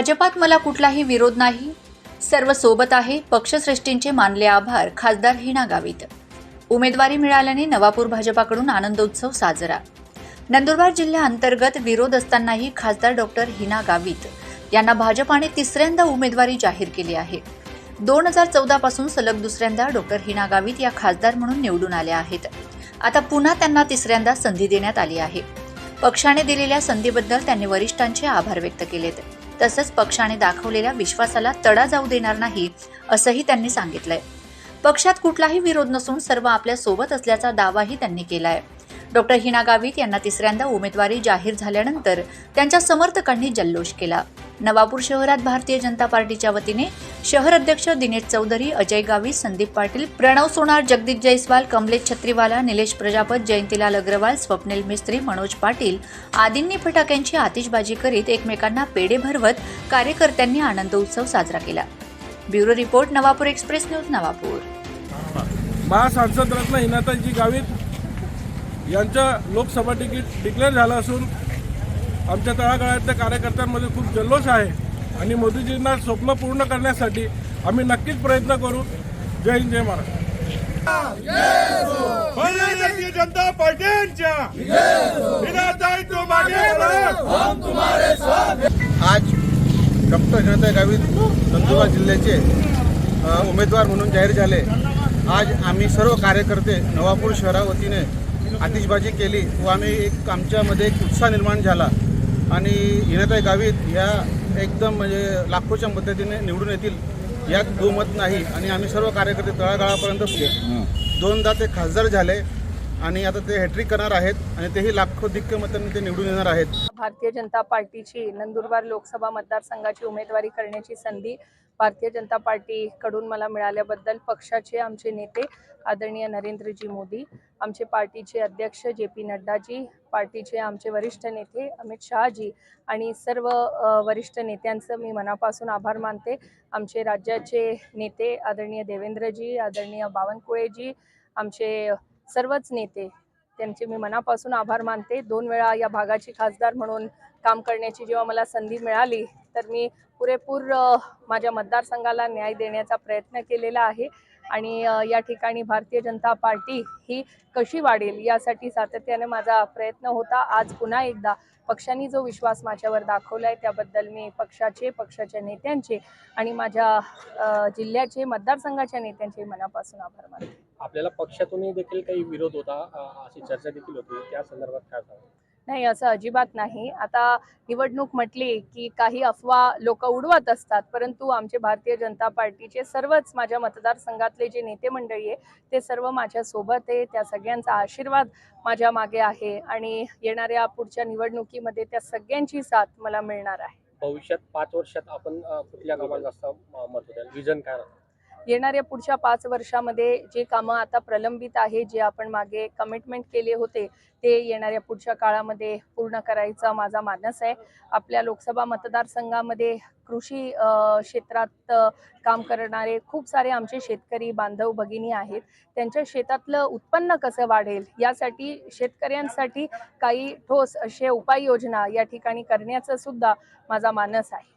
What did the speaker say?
भाजपात मला कुठलाही विरोध नाही. सर्व सोबत आहे पक्षश्रेष्ठींचे मानले आभार खासदार हिना गावित. उमेदवारी मिळाल्याने नवापूर भाजपाकडून आनंदोत्सव साजरा. नंदुरबार जिल्ह्याअंतर्गत विरोध असतानाही खासदार डॉक्टर हिना गावित यांना भाजपाने तिसऱ्यांदा उमेदवारी जाहीर केली आहे. दोन हजार चौदा पासून सलग दुसऱ्यांदा डॉक्टर हिना गावित या खासदार म्हणून निवडून आल्या आहेत. आता पुन्हा त्यांना तिसऱ्यांदा संधी देण्यात आली आहे. पक्षाने दिलेल्या संधीबद्दल त्यांनी वरिष्ठांचे आभार व्यक्त केलेत. तसंच पक्षाने दाखवलेल्या विश्वासाला तडा जाऊ देणार नाही असंही त्यांनी सांगितलंय. पक्षात कुठलाही विरोध नसून सर्व आपल्यासोबत असल्याचा दावाही त्यांनी केलाय. डॉक्टर हिना गावित यांना तिसऱ्यांदा उमेदवारी जाहीर झाल्यानंतर त्यांच्या समर्थकांनी जल्लोष केला. नवापूर शहरात भारतीय जनता पार्टीच्या वतीने शहर अध्यक्ष दिनेश चौधरी अजय गावित संदीप पाटील प्रणव सोनार जगदीश जयस्वाल कमलेश छत्रीवाला निलेश प्रजापत जयंतीलाल अग्रवाल स्वप्नील मिस्त्री मनोज पाटील आदींनी फटाक्यांची आतिषबाजी करीत एकमेकांना पेढे भरवत कार्यकर्त्यांनी आनंदोत्सव साजरा केला. Bureau report Navapur express news Navapur. महासांसद रत्न हिनाताजी गावित यांचं लोकसभा तिकीट डिक्लेअर झालं असून आमच्या तळागाळातल्या कार्यकर्त्यांमध्ये खूप जल्लोष आहे. आणि मोदीजींना स्वप्न पूर्ण करण्यासाठी आम्ही नक्कीच प्रयत्न करू. जय हिंद जय महाराष्ट्र. भारतीय जनता पार्टीच्या आज डॉक्टर हिनाताई गावित नंदुरबार जिल्ह्याचे उमेदवार म्हणून जाहीर झाले. आज आम्ही सर्व कार्यकर्ते नवापूर शहरावतीने आतिषबाजी केली व आम्ही एक आमच्यामध्ये एक उत्साह निर्माण झाला. आणि हिनाताई गावित ह्या एकदम म्हणजे लाखोच्या पद्धतीने निवडून येतील यात दुमत नाही. आणि आम्ही सर्व कार्यकर्ते तळागाळापर्यंत दोनदा ते खासदार झाले. आणि आता ते हॅट्रिक करणार आहेत आणि तेही लाखो दिक्क मतांनी ते निवडून येणार आहेत. भारतीय जनता पार्टीची नंदुरबार लोकसभा मतदारसंघाची उमेदवारी करण्याची संधी भारतीय जनता पार्टीकडून मला मिळाल्याबद्दल पक्षाचे आमचे नेते आदरणीय नरेंद्रजी मोदी आमचे पार्टीचे अध्यक्ष जे पी नड्डाजी पार्टीचे आमचे वरिष्ठ नेते अमित शहाजी आणि सर्व वरिष्ठ नेत्यांचं मी मनापासून आभार मानते. आमचे राज्याचे नेते आदरणीय देवेंद्रजी आदरणीय बावनकुळेजी आमचे सर्वच नेते त्यांचे मी मनापासून आभार मानते. दोन वेळा या भागाची खासदार म्हणून काम करण्याची जेव्हा मला संधी मिळाली तर मी पुरेपूर माझ्या मतदारसंघाला न्याय देण्याचा प्रयत्न केलेला आहे. आणि या ठिकाणी भारतीय जनता पार्टी ही कशी वाढेल यासाठी सातत्याने माझा प्रयत्न होता. आज पुन्हा एकदा पक्षाने जो विश्वास माझ्यावर दाखवला आहे त्याबद्दल मी पक्षाचे पक्षाच्या नेत्यांचे आणि माझ्या जिल्ह्याचे मतदारसंघाच्या नेत्यांचे मनापासून आभार मानते. आपल्याला पक्षातूनही देखील काही विरोध होता अशी चर्चा देखील होती. त्या संदर्भात काय सांगा नाही असं अजिबात नाही. आता निवडणूक म्हटली की काही अफवा लोक उडवत असतात परंतु आमचे भारतीय जनता पार्टीचे सर्वच माझ्या मतदारसंघातले जे नेते मंडळी आहे ते सर्व माझ्या सोबत आहे. त्या सगळ्यांचा आशीर्वाद माझ्या मागे आहे आणि येणाऱ्या पुढच्या निवडणुकीमध्ये त्या सगळ्यांची साथ मला मिळणार आहे. भविष्यात पाच वर्षात आपण कुठल्या कामाला जास्त मत द्याल विजन काय राहतं? येणाऱ्या पुढच्या पाच वर्षामध्ये जे कामं आता प्रलंबित आहे जे आपण मागे कमिटमेंट केले होते ते येणाऱ्या पुढच्या काळामध्ये पूर्ण करायचा माझा मानस आहे. आपल्या लोकसभा मतदारसंघामध्ये कृषी क्षेत्रात काम करणारे खूप सारे आमचे शेतकरी बांधव भगिनी आहेत. त्यांच्या शेतातलं उत्पन्न कसं वाढेल यासाठी शेतकऱ्यांसाठी काही ठोस असे उपाययोजना या ठिकाणी करण्याचं सुद्धा माझा मानस आहे.